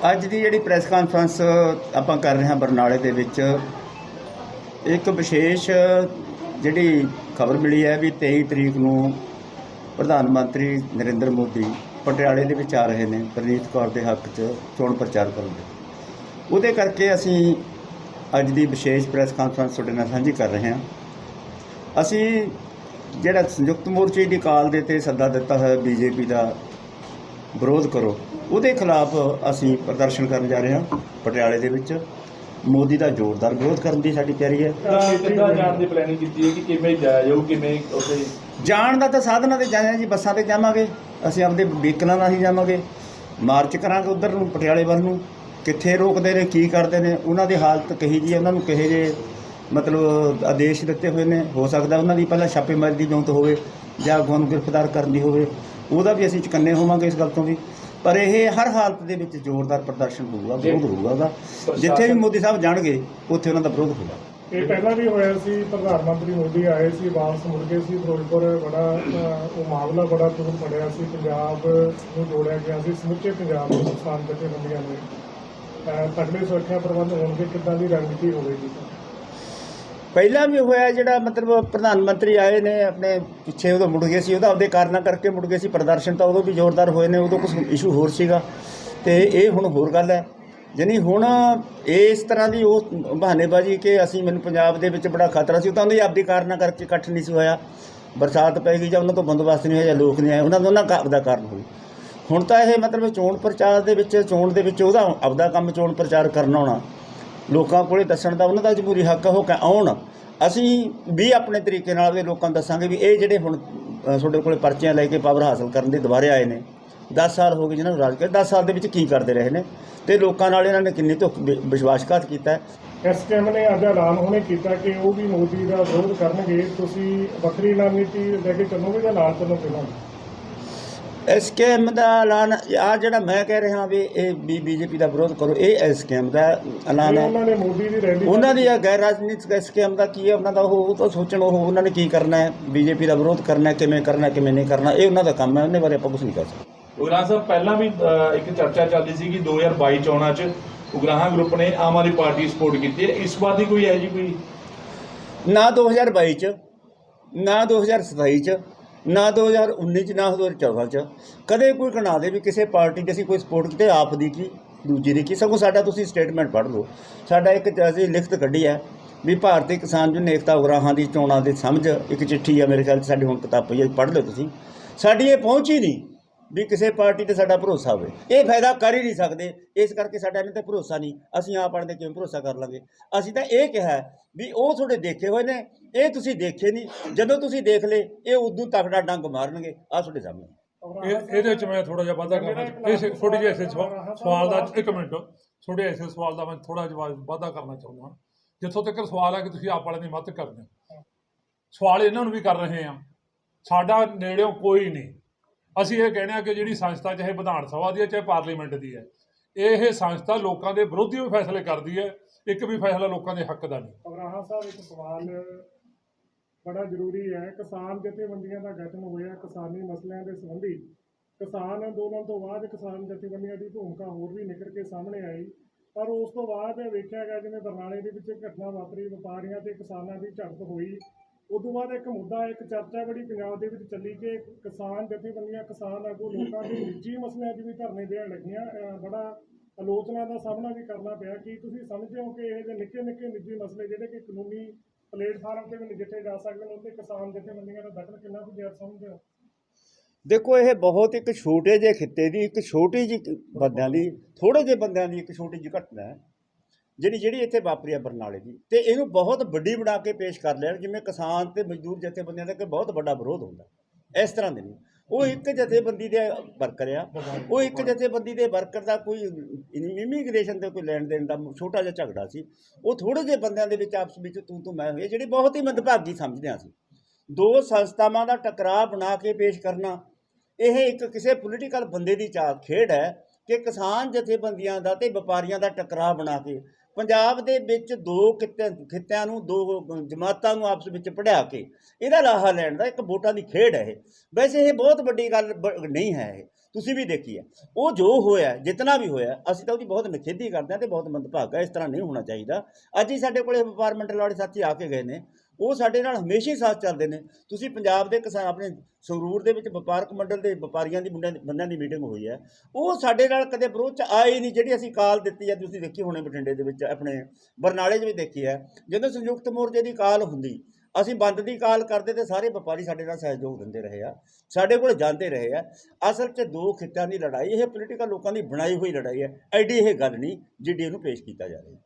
ਅੱਜ ਦੀ ਜਿਹੜੀ press conference ਆਪਾਂ ਕਰ ਰਹੇ ਹਾਂ ਬਰਨਾਲੇ ਦੇ ਵਿੱਚ, ਇੱਕ ਵਿਸ਼ੇਸ਼ ਜਿਹੜੀ ਖਬਰ ਮਿਲੀ ਹੈ ਵੀ 23 ਤਰੀਕ ਨੂੰ ਪ੍ਰਧਾਨ ਮੰਤਰੀ ਨਰਿੰਦਰ ਮੋਦੀ ਪਟਿਆਲੇ ਦੇ ਵਿੱਚ ਆ ਰਹੇ ਨੇ, ਪ੍ਰਨੀਤ ਕੌਰ ਦੇ ਹੱਕ 'ਚ ਚੋਣ ਪ੍ਰਚਾਰ ਕਰਨ ਦੇ ਉਹਦੇ ਕਰਕੇ ਅਸੀਂ ਅੱਜ ਦੀ ਵਿਸ਼ੇਸ਼ ਪ੍ਰੈਸ ਕਾਨਫਰੰਸ ਤੁਹਾਡੇ ਨਾਲ ਸਾਂਝੀ ਕਰ ਰਹੇ ਹਾਂ। ਅਸੀਂ ਜਿਹੜਾ ਸੰਯੁਕਤ ਮੋਰਚੇ ਦੀ ਕਾਲ ਦੇ ਤੇ ਸੱਦਾ ਦਿੱਤਾ ਹੋਇਆ ਬੀਜੇਪੀ ਦਾ ਵਿਰੋਧ ਕਰੋ। ਉਹਦੇ ਖਿਲਾਫ ਅਸੀਂ ਪ੍ਰਦਰਸ਼ਨ ਕਰਨ ਜਾ ਰਹੇ ਹਾਂ ਪਟਿਆਲੇ ਦੇ ਵਿੱਚ। ਮੋਦੀ ਦਾ ਜ਼ੋਰਦਾਰ ਵਿਰੋਧ ਕਰਨ ਦੀ ਸਾਡੀ ਤਿਆਰੀ ਹੈ। ਕਿੱਦਾਂ ਜਾਣ ਦੀ ਪਲੈਨਿੰਗ ਕੀਤੀ ਹੈ ਕਿ ਕਿਵੇਂ ਜਾਇਆ ਜਾਊ ਕਿਵੇਂ ਉੱਥੇ ਜਾਣ ਦਾ ਤਾਂ ਸਾਧਨਾਂ ਤੇ ਜਾਣਾ ਜੀ ਬੱਸਾਂ ਤੇ ਜਾਵਾਂਗੇ। ਅਸੀਂ ਆਪਦੇ ਵਹੀਕਲਾਂ ਨਾਲ ਹੀ ਜਾਵਾਂਗੇ। ਮਾਰਚ ਕਰਾਂਗੇ ਉਧਰ ਨੂੰ ਪਟਿਆਲੇ ਵੱਲ ਨੂੰ। ਕਿੱਥੇ ਰੋਕਦੇ ਨੇ ਕੀ ਕਰਦੇ ਨੇ ਉਹਨਾਂ ਦੀ ਹਾਲਤ ਕਹੀ ਜੀ ਉਹਨਾਂ ਨੂੰ ਕਹੇ ਜੇ ਮਤਲਬ ਆਦੇਸ਼ ਦਿੱਤੇ ਹੋਏ ਨੇ। ਹੋ ਸਕਦਾ ਉਹਨਾਂ ਦੀ ਪਹਿਲਾਂ ਛਾਪੇਮਾਰੀ ਦੀ ਜੌਂਤ ਹੋਵੇ ਜਾਂ ਅਗਵਾਂ ਨੂੰ ਗ੍ਰਿਫਤਾਰ ਕਰਨ ਦੀ ਹੋਵੇ। ਉਹਦਾ ਵੀ ਅਸੀਂ ਚੁਕੰਨੇ ਹੋਵਾਂਗੇ ਇਸ ਗੱਲ ਤੋਂ ਵੀ। ਪਰ ਇਹ ਹਰ ਹਾਲਤ ਦੇ ਵਿੱਚ ਜ਼ੋਰਦਾਰ ਪ੍ਰਦਰਸ਼ਨ ਹੋਊਗਾ ਵਿਰੋਧ ਹੋਊਗਾ ਉਹਦਾ। ਜਿੱਥੇ ਵੀ ਮੋਦੀ ਸਾਹਿਬ ਜਾਣਗੇ ਉੱਥੇ ਉਹਨਾਂ ਦਾ ਵਿਰੋਧ ਹੋਊਗਾ। ਇਹ ਪਹਿਲਾਂ ਵੀ ਹੋਇਆ ਸੀ ਪ੍ਰਧਾਨ ਮੰਤਰੀ ਮੋਦੀ ਆਏ ਸੀ ਵਾਪਸ ਮੁੜ ਗਏ ਸੀ। ਫਿਰੋਜ਼ਪੁਰ ਬੜਾ ਉਹ ਮਾਮਲਾ ਬੜਾ ਦੂਰ ਪੜਿਆ ਸੀ। ਪੰਜਾਬ ਨੂੰ ਜੋੜਿਆ ਗਿਆ ਸੀ ਸਮੁੱਚੇ ਪੰਜਾਬ ਨੂੰ ਨੁਕਸਾਨ ਜਥੇਬੰਦੀਆਂ ਨੇ। ਅਹ, ਤਕੜੇ ਸੁਰੱਖਿਆ ਪ੍ਰਬੰਧ ਹੋਣਗੇ ਕਿੱਦਾਂ ਦੀ ਰਣਨੀਤੀ ਹੋਵੇਗੀ? ਪਹਿਲਾਂ ਵੀ ਹੋਇਆ ਜਿਹੜਾ ਮਤਲਬ ਪ੍ਰਧਾਨ ਮੰਤਰੀ ਆਏ ਨੇ, ਆਪਣੇ ਪਿੱਛੇ ਉਦੋਂ ਮੁੜ ਗਏ ਸੀ, ਉਹਦਾ ਆਪਦੇ ਕਾਰਨਾਂ ਕਰਕੇ ਮੁੜ ਗਏ ਸੀ, ਪ੍ਰਦਰਸ਼ਨ ਤਾਂ ਉਦੋਂ ਵੀ ਜ਼ੋਰਦਾਰ ਹੋਏ ਨੇ, ਉਦੋਂ ਕੁਝ ਇਸ਼ੂ ਹੋਰ ਸੀਗਾ। ਤੇ ਇਹ ਹੁਣ ਹੋਰ ਗੱਲ ਹੈ। ਜਾਣੀ ਹੁਣ ਇਸ ਤਰ੍ਹਾਂ ਦੀ ਉਹ ਬਹਾਨੇਬਾਜ਼ੀ ਕਿ ਅਸੀਂ ਮੈਨੂੰ ਪੰਜਾਬ ਦੇ ਵਿੱਚ ਬੜਾ ਖਤਰਾ ਸੀ, ਉਹ ਤਾਂ ਉਹਦੀ ਆਪਦੀ ਕਾਰਨਾਂ ਕਰਕੇ ਇਕੱਠ ਨਹੀਂ ਸੀ ਹੋਇਆ। ਬਰਸਾਤ ਪੈ ਗਈ ਜਾਂ ਉਹਨਾਂ ਤੋਂ ਬੰਦੋਬਸਤ ਨਹੀਂ ਹੋਇਆ ਜਾਂ ਲੋਕ ਨਹੀਂ ਆਏ, ਉਹਨਾਂ ਦਾ ਉਹਨਾਂ ਆਪਦਾ ਕਾਰਨ ਹੋਈ ਹੁਣ ਤਾਂ ਇਹ ਮਤਲਬ ਚੋਣ ਪ੍ਰਚਾਰ ਦੇ ਵਿੱਚ, ਚੋਣ ਦੇ ਵਿੱਚ ਉਹਦਾ ਆਪਦਾ ਕੰਮ ਚੋਣ ਪ੍ਰਚਾਰ ਕਰਨਾ ਹੋਣਾ। ਲੋਕਾਂ ਕੋਲੇ ਦੱਸਣ ਦਾ ਉਹਨਾਂ ਦਾ ਜਮਹੂਰੀ ਹੱਕ ਹੋ ਕੇ ਆਉਣ। ਅਸੀਂ ਵੀ ਆਪਣੇ ਤਰੀਕੇ ਨਾਲ ਵੀ ਲੋਕਾਂ ਨੂੰ ਦੱਸਾਂਗੇ ਵੀ ਇਹ ਜਿਹੜੇ ਹੁਣ ਤੁਹਾਡੇ ਕੋਲੇ ਪਰਚੀਆਂ ਲੈ ਕੇ ਪਾਵਰ ਹਾਸਲ ਕਰਨ ਦੇ ਦੁਬਾਰੇ ਆਏ ਨੇ। 10 ਸਾਲ ਹੋ ਗਏ ਜਿਹਨਾਂ ਨੂੰ ਰਾਜ ਕਰ 10 ਸਾਲ ਦੇ ਵਿੱਚ ਕੀ ਕਰਦੇ ਰਹੇ ਨੇ? ਤੇ ਲੋਕਾਂ ਨਾਲ ਇਹਨਾਂ ਨੇ ਕਿੰਨੀ ਧੋਖ ਵਿ- ਵਿਸ਼ਵਾਸਘਾਤ ਕੀਤਾ ਹੈ? ਐਸਕੇਐਮ ਨੇ ਅੱਜ ਐਲਾਨ ਹੁਣੇ ਕੀਤਾ ਕਿ ਉਹ ਵੀ ਮੋਦੀ ਦਾ ਵਿਰੋਧ ਕਰਨਗੇ। ਤੁਸੀਂ ਵੱਖਰੀ ਰਣਨੀਤੀ ਲੈ ਕੇ ਚੱਲੋਗੇ ਜਾਂ ਨਾਲ ਚੱਲੋਗੇ? ਨਾਲ ਐਸਕੇਐਮ ਦਾ ਐਲਾਨ ਆ ਜਿਹੜਾ ਮੈਂ ਕਹਿ ਰਿਹਾ ਵੀ ਇਹ ਵੀ ਬੀਜੇਪੀ ਦਾ ਵਿਰੋਧ ਕਰੋ ਇਹ ਐਸਕੇਐਮ ਦਾ ਐਲਾਨ ਹੈ। ਉਹਨਾਂ ਨੇ ਮੋਦੀ ਦੀ ਰੈਲੀ ਉਹਨਾਂ ਦੀ ਇਹ ਗੈਰ ਰਾਜਨੀਤਿਕ ਸਕੀਮ ਦਾ ਕੀ ਹੈ ਉਹਨਾਂ ਦਾ ਉਹ ਉਹ ਤਾਂ ਸੋਚਣ ਉਹ ਉਹਨਾਂ ਨੇ ਕੀ ਕਰਨਾ ਹੈ ਬੀਜੇਪੀ ਦਾ ਵਿਰੋਧ ਕਰਨਾ ਹੈ, ਕਿਵੇਂ ਕਰਨਾ ਹੈ, ਕਿਵੇਂ ਨਹੀਂ ਕਰਨਾ ਇਹ ਉਹਨਾਂ ਦਾ ਕੰਮ ਹੈ ਉਹਨੇ ਬਾਰੇ ਆਪਾਂ ਕੁਝ ਨਹੀਂ ਕਰ ਸਕਦੇ। ਉਗਰਾਹਾਂ ਸਾਹਿਬ ਪਹਿਲਾਂ ਵੀ ਇੱਕ ਚਰਚਾ ਚੱਲਦੀ ਸੀ ਕਿ 2022 ਚੋਣਾਂ 'ਚ ਉਗਰਾਹਾਂ ਗਰੁੱਪ ਨੇ ਆਮ ਆਦਮੀ ਪਾਰਟੀ ਸਪੋਰਟ ਕੀਤੀ ਹੈ ਇਸ ਵਾਰ ਦੀ ਕੋਈ ਹੈ ਜੀ ਕੋਈ ਨਾ 2022 ਚ ਨਾ 2027 ਚ ਨਾ 2019 ਚ, ਨਾ 2014 ਚ। ਕਦੇ ਕੋਈ ਕਣਾ ਦੇ ਵੀ ਕਿਸੇ ਪਾਰਟੀ ਦੀ ਅਸੀਂ ਕੋਈ ਸਪੋਰਟ ਕੀਤੇ, ਆਪ ਦੀ ਕੀ, ਦੂਜੀ ਦੀ ਕੀ। ਸਗੋਂ ਸਾਡਾ ਤੁਸੀਂ ਸਟੇਟਮੈਂਟ ਪੜ੍ਹ ਲਓ। ਸਾਡਾ ਇੱਕ ਅਸੀਂ ਲਿਖਤ ਕੱਢੀ ਹੈ ਵੀ ਭਾਰਤੀ ਕਿਸਾਨ ਜਨ ਏਕਤਾ ਉਗਰਾਹਾਂ ਦੀ ਚੋਣਾਂ ਦੀ ਸਮਝ, ਇੱਕ ਚਿੱਠੀ ਆ ਮੇਰੇ ਖਿਆਲ 'ਚ, ਸਾਡੀ ਹੁਣ ਕਿਤਾਬ ਪਈ ਹੈ, ਪੜ੍ਹ ਲਓ ਤੁਸੀਂ। ਸਾਡੀ ਇਹ ਪਹੁੰਚ ਹੀ ਨਹੀਂ। ਵੀ ਕਿਸੇ ਪਾਰਟੀ ਤੇ ਸਾਡਾ ਭਰੋਸਾ ਹੋਵੇ। ਇਹ ਫਾਇਦਾ ਕਰ ਹੀ ਨਹੀਂ ਸਕਦੇ। ਇਸ ਕਰਕੇ ਸਾਡਾ ਇਹਨਾਂ ਤੇ ਭਰੋਸਾ ਨਹੀਂ। ਅਸੀਂ ਆਪ ਪੜ੍ਹਦੇ ਕਿਵੇਂ ਭਰੋਸਾ ਕਰ ਲਾਂਗੇ? ਅਸੀਂ ਤਾਂ ਇਹ ਕਿਹਾ ਹੈ ਵੀ ਉਹ ਤੁਹਾਡੇ ਦੇਖੇ ਹੋਏ ਨੇ। ਇਹ ਤੁਸੀਂ ਦੇਖੇ ਨਹੀਂ। ਜਦੋਂ ਤੁਸੀਂ ਦੇਖ ਲੇ ਇਹ ਉਦੋਂ ਤਕੜਾ ਡੰਗ ਮਾਰਨਗੇ। ਆ ਤੁਹਾਡੇ ਸਾਹਮਣੇ। ਇਹ ਇਹਦੇ ਵਿੱਚ ਮੈਂ ਥੋੜਾ ਜਿਹਾ ਵਾਧਾ ਕਰਨਾ ਇਸ ਛੋਟੀ ਜਿਹੀ ਐਸੇ ਸਵਾ- ਸਵਾਲ ਦਾ ਇੱਕ ਮਿੰਟ। ਛੋਟੇ ਐਸੇ ਸਵਾਲ ਦਾ ਮੈਂ ਥੋੜਾ ਜਿਹਾ ਵਾਧਾ ਕਰਨਾ ਚਾਹੁੰਦਾ ਜਿੱਥੋਂ ਤੱਕ ਸਵਾਲ ਹੈ ਕਿ ਤੁਸੀਂ ਆਪ ਵਾਲਿਆਂ ਦੀ ਮਦਦ ਕਰਦੇ ਹੋ। ਸਵਾਲ ਇਹਨਾਂ ਨੂੰ ਵੀ ਕਰ ਰਹੇ ਆ ਸਾਡਾ ਨੇੜਿਓਂ ਕੋਈ ਨਹੀਂ। ਅਸੀਂ ਇਹ ਕਹਿੰਦੇ ਆ ਕਿ ਜਿਹੜੀ ਸੰਸਥਾ, ਚਾਹੇ ਵਿਧਾਨ ਸਭਾ ਦੀ ਹੈ, ਚਾਹੇ ਪਾਰਲੀਮੈਂਟ ਦੀ ਹੈ, ਇਹ ਸੰਸਥਾ ਲੋਕਾਂ ਦੇ ਵਿਰੋਧੀ ਵੀ ਫੈਸਲੇ ਕਰਦੀ ਹੈ, ਇੱਕ ਵੀ ਫੈਸਲਾ ਲੋਕਾਂ ਦੇ ਹੱਕ ਦਾ ਨਹੀਂ। ਅਬਰਾਹਾ ਸਾਹਿਬ, ਇੱਕ ਸਵਾਲ ਬੜਾ ਜ਼ਰੂਰੀ ਹੈ। ਕਿਸਾਨ ਜਥੇਬੰਦੀਆਂ ਦਾ ਗਠਨ ਹੋਇਆ ਕਿਸਾਨੀ ਮਸਲਿਆਂ ਦੇ ਸੰਬੰਧੀ। ਕਿਸਾਨ ਅੰਦੋਲਨ ਤੋਂ ਬਾਅਦ ਕਿਸਾਨ ਜਥੇਬੰਦੀਆਂ ਦੀ ਭੂਮਿਕਾ ਹੋਰ ਵੀ ਨਿਕਲ ਕੇ ਸਾਹਮਣੇ ਆਈ। ਪਰ ਉਸ ਤੋਂ ਬਾਅਦ ਇਹ ਵੇਖਿਆ ਗਿਆ ਜਿਵੇਂ ਬਰਨਾਲੇ ਦੇ ਵਿੱਚ ਘਟਨਾ ਵਾਪਰੀ, ਵਪਾਰੀਆਂ ਤੇ ਕਿਸਾਨਾਂ ਦੀ ਝੜਪ ਹੋਈ। ਉਸ ਤੋਂ ਬਾਅਦ ਇੱਕ ਮੁੱਦਾ, ਇੱਕ ਚਰਚਾ ਬੜੀ ਪੰਜਾਬ ਦੇ ਵਿੱਚ ਚੱਲੀ ਕਿ ਕਿਸਾਨ ਜਥੇਬੰਦੀਆਂ, ਕਿਸਾਨ ਆਗੂ ਲੋਕਾਂ ਦੇ ਨਿੱਜੀ ਮਸਲਿਆਂ 'ਚ ਵੀ ਧਰਨੇ ਦੇਣ ਲੱਗੀਆਂ। ਬੜਾ ਆਲੋਚਨਾ ਦਾ ਸਾਹਮਣਾ ਵੀ ਕਰਨਾ ਪਿਆ ਕਿ ਤੁਸੀਂ ਸਮਝਦੇ ਹੋ ਕਿ ਇਹ ਜਿਹੇ ਨਿੱਕੇ ਨਿੱਕੇ ਨਿੱਜੀ ਮਸਲੇ ਜਿਹੜੇ ਕਿ ਕਾਨੂੰਨੀ ਪਲੇਟਫਾਰਮ ਤੇ ਵੀ ਨਜਿੱਠੇ ਜਾ ਸਕਦੇ ਨੇ ਉੱਤੇ ਕਿਸਾਨ ਜਥੇਬੰਦੀਆਂ ਦਾ ਦਖਲ ਕਿੰਨਾ ਕੁ ਜ਼ਰੂਰ ਸਮਝਦੇ ਹੋ? ਦੇਖੋ, ਇਹ ਬਹੁਤ ਇੱਕ ਛੋਟੇ ਜਿਹੇ ਖਿੱਤੇ ਦੀ, ਇੱਕ ਛੋਟੀ ਜਿਹੀ ਬੰਦਿਆਂ ਦੀ ਥੋੜੇ ਜਿਹੇ ਬੰਦਿਆਂ ਦੀ ਇੱਕ ਛੋਟੀ ਜਿਹੀ ਘਟਨਾ ਹੈ। ਜਿਹੜੀ ਜਿਹੜੀ ਇੱਥੇ ਵਾਪਰੀ ਆ ਬਰਨਾਲੇ ਦੀ, ਤੇ ਇਹਨੂੰ ਬਹੁਤ ਵੱਡੀ ਬਣਾ ਕੇ ਪੇਸ਼ ਕਰ ਲਿਆ, ਜਿਵੇਂ ਕਿਸਾਨ ਤੇ ਮਜ਼ਦੂਰ ਜਥੇਬੰਦੀਆਂ ਦਾ ਕਿ ਬਹੁਤ ਵੱਡਾ ਵਿਰੋਧ ਹੁੰਦਾ ਇਸ ਤਰ੍ਹਾਂ ਦੇ ਨਹੀਂ ਉਹ ਇੱਕ ਜਥੇਬੰਦੀ ਦੇ ਵਰਕਰ ਆ। ਉਹ ਇੱਕ ਜਥੇਬੰਦੀ ਦੇ ਵਰਕਰ ਦਾ ਕੋਈ ਇਮੀਗ੍ਰੇਸ਼ਨ ਤੇ ਕੋਈ ਲੈਣ ਦੇਣ ਦਾ ਛੋਟਾ ਜਿਹਾ ਝਗੜਾ ਸੀ। ਉਹ ਥੋੜੇ ਜਿਹੇ ਬੰਦਿਆਂ ਦੇ ਵਿੱਚ ਆਪਸ ਵਿੱਚ ਤੂੰ ਤੂੰ ਮੈਂ ਹੋਈ ਜਿਹੜੀ ਬਹੁਤ ਹੀ ਮੰਦਭਾਗੀ ਸਮਝਦੇ ਹਾਂ ਅਸੀਂ। ਦੋ ਸੰਸਥਾਵਾਂ ਦਾ ਟਕਰਾਅ ਬਣਾ ਕੇ ਪੇਸ਼ ਕਰਨਾ, ਇਹ ਇੱਕ ਕਿਸੇ ਪੋਲੀਟੀਕਲ ਬੰਦੇ ਦੀ ਚਾਲ ਖੇਡ ਹੈ ਕਿ ਕਿਸਾਨ ਜਥੇਬੰਦੀਆਂ ਦਾ ਤੇ ਵਪਾਰੀਆਂ ਦਾ ਟਕਰਾਅ ਬਣਾ ਕੇ ਪੰਜਾਬ ਦੇ ਵਿੱਚ ਦੋ ਕਿੱਤੇ ਖਿੱਤਿਆਂ ਨੂੰ, ਦੋ ਜਮਾਤਾਂ ਨੂੰ ਆਪਸ ਵਿੱਚ ਪੜਿਆ ਕੇ ਇਹਦਾ ਲਾਹਾ ਲੈਣ ਦਾ ਇੱਕ ਵੋਟਾਂ ਦੀ ਖੇਡ ਹੈ ਇਹ। ਵੈਸੇ ਇਹ ਬਹੁਤ ਵੱਡੀ ਗੱਲ ਬ- ਨਹੀਂ ਹੈ ਇਹ। ਤੁਸੀਂ ਵੀ ਦੇਖੀ ਹੈ ਉਹ ਜੋ ਹੋਇਆ, ਜਿਤਨਾ ਵੀ ਹੋਇਆ, ਅਸੀਂ ਤਾਂ ਉਹਦੀ ਬਹੁਤ ਨਿਖੇਧੀ ਕਰਦੇ ਹਾਂ ਤੇ ਬਹੁਤ ਮੰਦਭਾਗਾ ਇਸ ਤਰ੍ਹਾਂ ਨਹੀਂ ਹੋਣਾ ਚਾਹੀਦਾ। ਅੱਜ ਹੀ ਸਾਡੇ ਕੋਲੇ ਮੰਡਲ ਵਾਲੇ ਸਾਥੀ ਆ ਕੇ ਗਏ ਨੇ। ਉਹ ਸਾਡੇ ਨਾਲ ਹਮੇਸ਼ਾ ਹੀ ਸਾਥ ਚੱਲਦੇ ਨੇ। ਤੁਸੀਂ ਪੰਜਾਬ ਦੇ ਕਿਸਾਨ, ਆਪਣੇ ਸੰਗਰੂਰ ਦੇ ਵਿੱਚ ਵਪਾਰਕ ਮੰਡਲ ਦੇ ਵਪਾਰੀਆਂ ਦੀ ਮੁੰਡਿਆਂ ਬੰਦਿਆਂ ਦੀ ਮੀਟਿੰਗ ਹੋਈ ਹੈ। ਉਹ ਸਾਡੇ ਨਾਲ ਕਦੇ ਵਿਰੋਧ ਚ ਆਏ ਨਹੀਂ, ਜਿਹੜੀ ਅਸੀਂ ਕਾਲ ਦਿੱਤੀ ਹੈ, ਤੁਸੀਂ ਦੇਖੀ ਹੋਣੇ ਬਠਿੰਡੇ ਦੇ ਵਿੱਚ, ਆਪਣੇ ਬਰਨਾਲੇ 'ਚ ਵੀ ਦੇਖੀ ਹੈ। ਜਦੋਂ ਸੰਯੁਕਤ ਮੋਰਚੇ ਦੀ ਕਾਲ ਹੁੰਦੀ, ਅਸੀਂ ਬੰਦ ਦੀ ਕਾਲ ਕਰਦੇ ਤੇ ਸਾਰੇ ਵਪਾਰੀ ਸਾਡੇ ਨਾਲ ਸਹਿਯੋਗ ਦਿੰਦੇ ਰਹੇ ਆ। ਸਾਡੇ ਕੋਲ ਜਾਂਦੇ ਰਹੇ ਆ। ਅਸਲ 'ਚ ਦੋ ਖਿੱਤਾਂ ਦੀ ਲੜਾਈ, ਇਹ ਪੋਲੀਟੀਕਲ ਲੋਕਾਂ ਦੀ ਬਣਾਈ ਹੋਈ ਲੜਾਈ ਹੈ। ਐਡੀ ਇਹ ਗੱਲ ਨਹੀਂ, ਜਿੱਡੀ ਇਹਨੂੰ ਪੇਸ਼ ਕੀਤਾ ਜਾ ਰਿਹਾ।